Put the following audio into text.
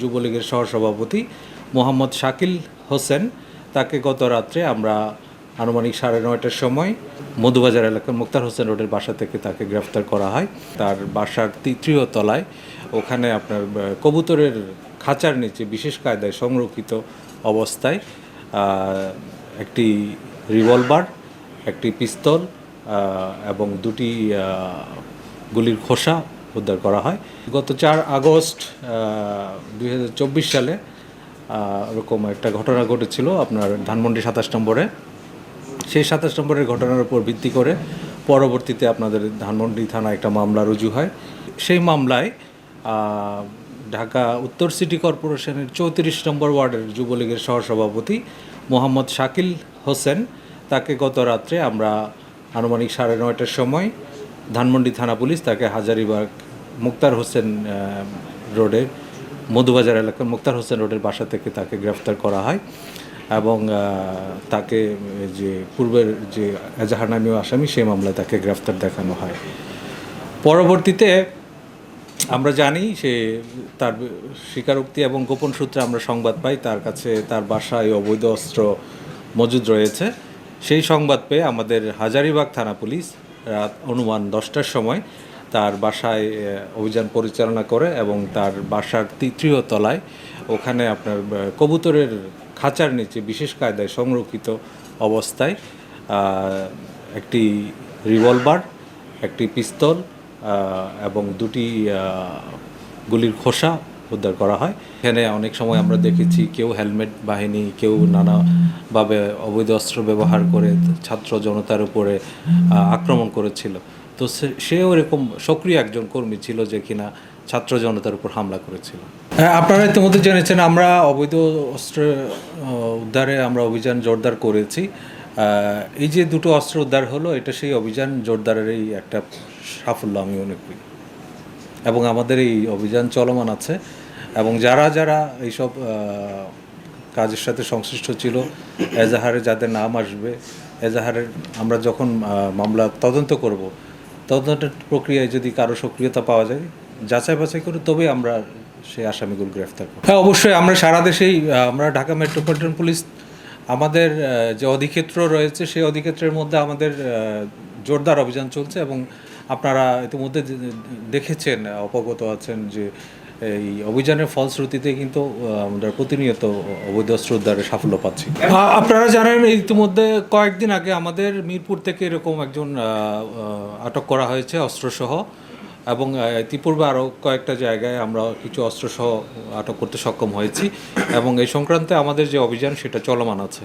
যুবলীগের সহসভাপতি মোহাম্মদ শাকিল হোসেন। তাকে গত রাত্রে আমরা আনুমানিক সাড়ে নয়টার সময় মধুবাজার এলাকার মুক্তার হোসেন রোডের বাসা থেকে তাকে গ্রেফতার করা হয়। তার বাসার তৃতীয় তলায় ওখানে আপনার কবুতরের খাঁচার নিচে বিশেষ কায়দায় সংরক্ষিত অবস্থায় একটি রিভলভার, একটি পিস্তল এবং দুটি গুলির খোসা উদ্ধার করা হয়। গত চার আগস্ট দু হাজার চব্বিশ সালে এরকম একটা ঘটনা ঘটেছিল আপনার ধানমন্ডি সাতাশ নম্বরে। সেই সাতাশ নম্বরের ঘটনার উপর ভিত্তি করে পরবর্তীতে আপনাদের ধানমন্ডি থানায় একটা মামলা রুজু হয়। সেই মামলায় ঢাকা উত্তর সিটি কর্পোরেশনের চৌত্রিশ নম্বর ওয়ার্ডের যুবলীগের সহসভাপতি মোহাম্মদ শাকিল হোসেন, তাকে গত রাত্রে আমরা আনুমানিক সাড়ে নয়টার সময় ধানমন্ডি থানা পুলিশ তাকে হাজারিবাগ মুক্তার হোসেন রোডের মধুবাজার এলাকার মুক্তার হোসেন রোডের বাসা থেকে তাকে গ্রেফতার করা হয় এবং তাকে যে পূর্বের যে এজাহার নামীয় আসামি সেই মামলায় তাকে গ্রেফতার দেখানো হয়। পরবর্তীতে আমরা জানি সে তার স্বীকারোক্তি এবং গোপন সূত্রে আমরা সংবাদ পাই, তার কাছে তার বাসায় অবৈধ অস্ত্র মজুদ রয়েছে। সেই সংবাদ পেয়ে আমাদের হাজারিবাগ থানা পুলিশ রাত অনুমান দশটার সময় তার বাসায় অভিযান পরিচালনা করে এবং তার বাসার তৃতীয় তলায় ওখানে আপনার কবুতরের খাঁচার নিচে বিশেষ কায়দায় সংরক্ষিত অবস্থায় একটি রিভলভার, একটি পিস্তল এবং দুটি গুলির খোসা উদ্ধার করা হয়। এখানে অনেক সময় আমরা দেখেছি কেউ হেলমেট বাহিনী, কেউ নানাভাবে অবৈধ অস্ত্র ব্যবহার করে ছাত্র জনতার উপরে আক্রমণ করেছিল। তো সে- সেও এরকম সক্রিয় একজন কর্মী ছিল যে কিনা ছাত্র জনতার উপর হামলা করেছিল। হ্যাঁ আপনারা ইতিমধ্যে জেনেছেন, আমরা অবৈধ অস্ত্র উদ্ধারে আমরা অভিযান জোরদার করেছি। এই যে দুটো অস্ত্র উদ্ধার হলো, এটা সেই অভিযান জোরদারেরই একটা সাফল্য, আমি মনে করি। এবং আমাদের এই অভিযান চলমান আছে। এবং যারা যারা এইসব কাজের সাথে সংশ্লিষ্ট ছিল, এজাহারে যাদের নাম আসবে, এজাহারের আমরা যখন মামলা তদন্ত করব তদন্তের প্রক্রিয়ায় যদি কারও সক্রিয়তা পাওয়া যায়, যাচাই বাছাই করে তবে আমরা সেই আসামিগুলো গ্রেফতার করব। হ্যাঁ অবশ্যই আমরা সারা দেশেই আমরা ঢাকা মেট্রোপলিটন পুলিশ, আমাদের যে অধিক্ষেত্র রয়েছে, সেই অধিক্ষেত্রের মধ্যে আমাদের জোরদার অভিযান চলছে এবং আপনারা ইতিমধ্যে দেখেছেন অবগত আছেন যে এই অভিযানের ফলশ্রুতিতে কিন্তু আমরা প্রতিনিয়ত অবৈধ অস্ত্র উদ্ধারে সাফল্য পাচ্ছি। আপনারা জানেন, ইতিমধ্যে কয়েকদিন আগে আমাদের মিরপুর থেকে এরকম একজন আটক করা হয়েছে অস্ত্রসহ এবং ইতিপূর্বে আরও কয়েকটা জায়গায় আমরা কিছু অস্ত্রসহ আটক করতে সক্ষম হয়েছি এবং এই সংক্রান্তে আমাদের যে অভিযান, সেটা চলমান আছে।